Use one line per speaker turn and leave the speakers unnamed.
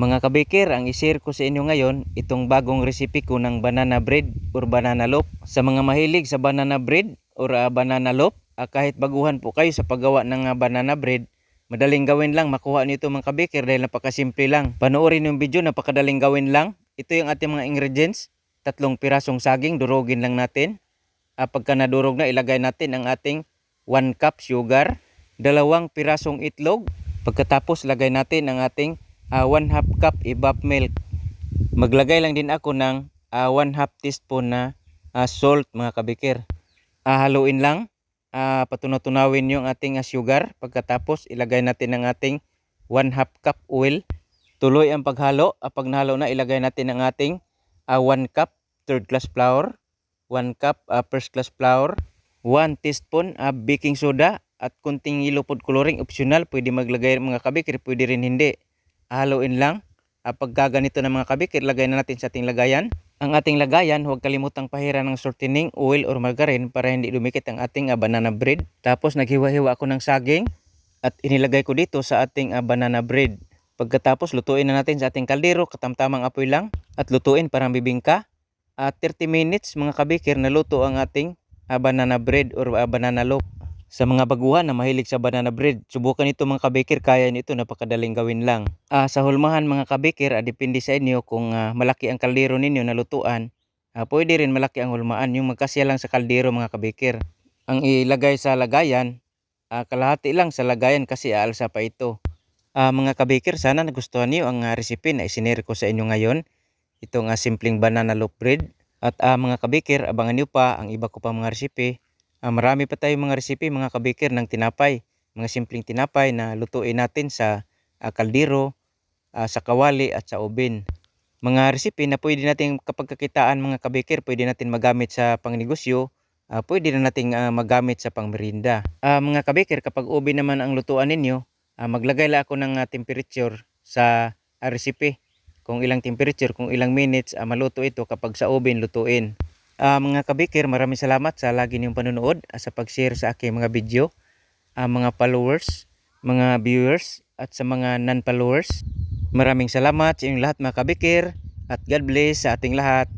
Mga kabikir, ang ishare ko sa inyo ngayon, itong bagong recipe ko ng banana bread or banana loaf. Sa mga mahilig sa banana bread or ah, banana loaf, ah, kahit baguhan po kayo sa paggawa ng ah, banana bread, madaling gawin lang makuha nito mga kabikir dahil napakasimple lang. Panoorin yung video, napakadaling gawin lang. Ito yung ating mga ingredients. Tatlong pirasong saging, durugin lang natin. Ah, pagka nadurog na, ilagay natin ang ating 1 cup sugar, dalawang pirasong itlog. Pagkatapos, lagay natin ang ating 1 half cup evap milk. Maglagay lang din ako ng 1 half teaspoon na ah, salt mga kabikir. Ah, haluin lang, ah, patunaw-tunawin yung ating ah, sugar. Pagkatapos, ilagay natin ang ating 1 half cup oil. Tuloy ang paghalo. Ah, pag nahalo na, ilagay natin ang ating 1 cup third class flour, 1 cup ah, first class flour, 1 teaspoon ah, baking soda at kunting yellow food coloring optional. Pwede maglagay mga kabikir, pwede rin hindi. Haluin lang. Ah, pagka ganito na mga kabikir, lagay na natin sa ating lagayan. Ang ating lagayan, huwag kalimutang pahira ng shortening, oil or margarine para hindi dumikit ang ating ah, banana bread. Tapos naghiwa-hiwa ako ng saging at inilagay ko dito sa ating ah, banana bread. Pagkatapos lutuin na natin sa ating kaldero, katamtamang apoy lang at lutuin parang bibingka. At 30 minutes mga kabikir naluto ang ating ah, banana bread or ah, banana loaf. Sa mga baguhan na mahilig sa banana bread, subukan ito mga kabikir, kaya nito napakadaling gawin lang. Ah, sa hulmahan mga kabikir, ah, depende sa inyo kung ah, malaki ang kaldero ninyo na lutuan. Ah, pwede rin malaki ang hulmaan, yung magkasya lang sa kaldero mga kabikir. Ang ilagay sa lagayan, ah, kalahati lang sa lagayan kasi aalsa pa ito. Ah, mga kabikir, sana nagustuhan niyo ang ah, recipe na isinare ko sa inyo ngayon. Itong ah, simpleng banana loaf bread. At ah, mga kabikir, abangan niyo pa ang iba ko pa mga recipe. Ah, marami pa tayong mga recipe mga kabikir ng tinapay. Mga simpleng tinapay na lutuin natin sa ah, kaldero, ah, sa kawali at sa oven. Mga recipe na pwede natin kapag kakitaan mga kabikir, pwede natin magamit sa pangnegosyo, ah, pwede na natin ah, magamit sa pangmerinda. Ah, mga kabikir, kapag oven naman ang lutuan ninyo, ah, maglagay lang ako ng ah, temperature sa ah, recipe. Kung ilang temperature, kung ilang minutes ah, maluto ito kapag sa oven lutuin. Ah, mga kabikir, maraming salamat sa lagi niyong panonood at sa pag-share sa aking mga video. Ah, mga followers, mga viewers at sa mga non-followers. Maraming salamat sa inyong lahat mga kabikir at God bless sa ating lahat.